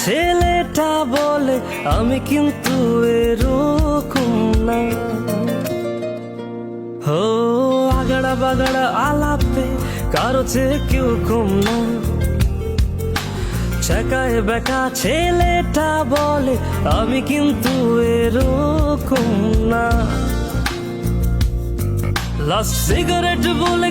ছেলেটা বলে, আমি কিন্তু এরকম না। হো, আগড়া বাগড়া আলাপে কারও চেয়ে কেউ কম না। চাকায় বেকা ছেলেটা বলে, আমি কিন্তু এরকম না। লাস্ট সিগারেট বলে